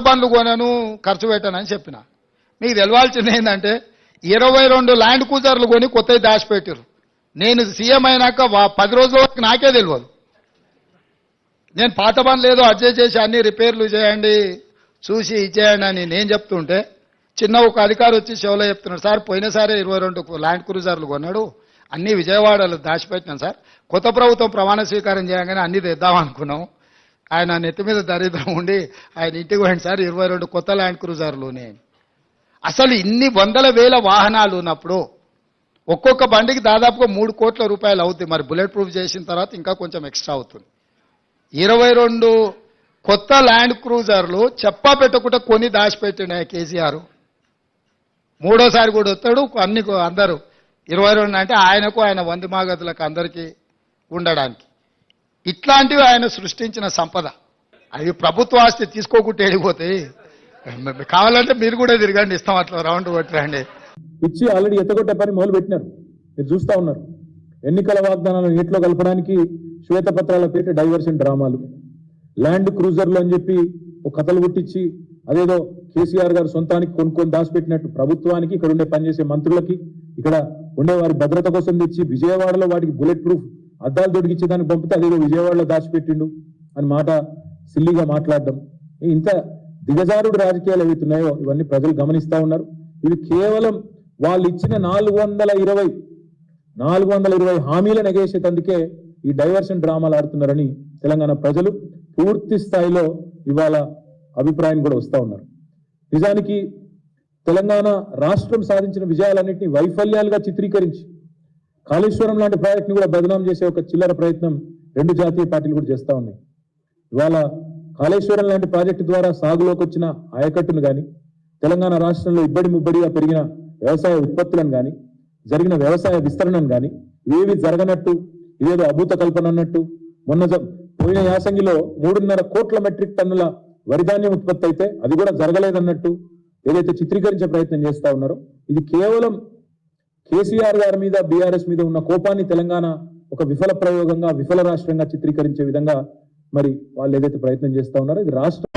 బండ్లు కొనను ఖర్చు పెట్టనని చెప్పిన. మీకు తెలవాల్సింది ఏంటంటే ఇరవై రెండు ల్యాండ్ కూజర్లు కొని కొత్తవి దాచిపెట్టారు నేను సీఎం అయినాక వా- పది రోజుల వరకు నాకే తెలియదు నేను పాత బండ్లు ఏదో అడ్జస్ట్ చేసి అన్ని రిపేర్లు చేయండి చూసి ఇచ్చేయండి అని నేను చెప్తుంటే చిన్న ఒక అధికారి వచ్చి షోలో చెప్తున్నాడు సార్ పోయినసారి ఇరవై రెండు ల్యాండ్ క్రూజర్లు కొన్నాడు అన్ని విజయవాడలో దాచిపెట్టినాం సార్. కొత్త ప్రభుత్వం ప్రమాణ స్వీకారం చేయగానే అన్ని తెద్దాం అనుకున్నాం ఆయన నెత్తి మీద దరిద్రం ఉండి ఆయన ఇంటికి పోయింది సార్ ఇరవై రెండు కొత్త ల్యాండ్ క్రూజర్లునే. అసలు ఇన్ని వందల వేల వాహనాలు ఉన్నప్పుడు ఒక్కొక్క బండికి దాదాపుగా మూడు కోట్ల రూపాయలు అవుతుంది మరి బుల్లెట్ ప్రూఫ్ చేసిన తర్వాత ఇంకా కొంచెం ఎక్స్ట్రా అవుతుంది. ఇరవై రెండు కొత్త ల్యాండ్ క్రూజర్లు చెప్పా పెట్టకుండా కొని దాచిపెట్టిన కేసీఆర్. మూడోసారి కూడా వస్తాడు అన్ని అందరూ. ఇరవై రెండు అంటే ఆయనకు ఆయన వంది మాగతులకు అందరికీ ఉండడానికి. ఇట్లాంటివి ఆయన సృష్టించిన సంపద. అవి ప్రభుత్వ ఆస్తి తీసుకోకుండా వెళ్ళిపోతాయి. కావాలంటే మీరు కూడా తిరగండి ఇస్తాం అట్లా రౌండ్ కొట్టరండి ఇచ్చి ఆల్రెడీ ఎత్తగొట్టే పని మొదలు పెట్టినారు మీరు చూస్తా ఉన్నారు. ఎన్నికల వాగ్దానాలను నీటిలో కలపడానికి శ్వేతపత్రాల పేట డైవర్షన్ డ్రామాలు. ల్యాండ్ క్రూజర్లు అని చెప్పి ఒక కథలు పుట్టించి అదేదో కేసీఆర్ గారు సొంతానికి కొనుక్కొని దాచిపెట్టినట్టు ప్రభుత్వానికి ఇక్కడ ఉండే పనిచేసే మంత్రులకి ఇక్కడ ఉండే వారి భద్రత కోసం తెచ్చి విజయవాడలో వాటికి బుల్లెట్ ప్రూఫ్ అద్దాలు దొడికిచ్చి దాన్ని పంపితే అదేదో విజయవాడలో దాచిపెట్టిండు అని మాట సిల్లిగా మాట్లాడడం. ఇంత దిగజారుడు రాజకీయాలు ఏవైతున్నాయో ఇవన్నీ ప్రజలు గమనిస్తా ఉన్నారు. ఇవి కేవలం వాళ్ళు ఇచ్చిన నాలుగు వందల ఇరవై నాలుగు వందల ఇరవై హామీల నెగేసేటందుకే ఈ డైవర్షన్ డ్రామాలు ఆడుతున్నారని తెలంగాణ ప్రజలు పూర్తి స్థాయిలో ఇవాళ అభిప్రాయం కూడా వస్తూ ఉన్నారు. నిజానికి తెలంగాణ రాష్ట్రం సాధించిన విజయాలన్నింటినీ వైఫల్యాలుగా చిత్రీకరించి కాళేశ్వరం లాంటి ప్రాజెక్ట్ని కూడా బదనాం చేసే ఒక చిల్లర ప్రయత్నం రెండు జాతీయ పార్టీలు కూడా చేస్తూ ఉన్నాయి ఇవాళ కాళేశ్వరం లాంటి ప్రాజెక్టు ద్వారా సాగులోకి వచ్చిన ఆయకట్టును కానీ తెలంగాణ రాష్ట్రంలో ఇబ్బడి ముబ్బడిగా పెరిగిన వ్యవసాయ ఉత్పత్తులను కానీ జరిగిన వ్యవసాయ విస్తరణను కానీ ఇవేవి జరగనట్టు ఇదేదో అభూత కల్పన అన్నట్టు మొన్న పోయిన యాసంగిలో మూడున్నర కోట్ల మెట్రిక్ టన్నుల వరిధాన్యం ఉత్పత్తి అయితే అది కూడా జరగలేదన్నట్టు ఏదైతే చిత్రీకరించే ప్రయత్నం చేస్తా ఉన్నారో ఇది కేవలం కేసీఆర్ గారి మీద బీఆర్ఎస్ మీద ఉన్న కోపాన్ని తెలంగాణ ఒక విఫల ప్రయోగంగా విఫల రాష్ట్రంగా చిత్రీకరించే విధంగా మరి వాళ్ళు ఏదైతే ప్రయత్నం చేస్తా ఉన్నారో ఇది రాష్ట్ర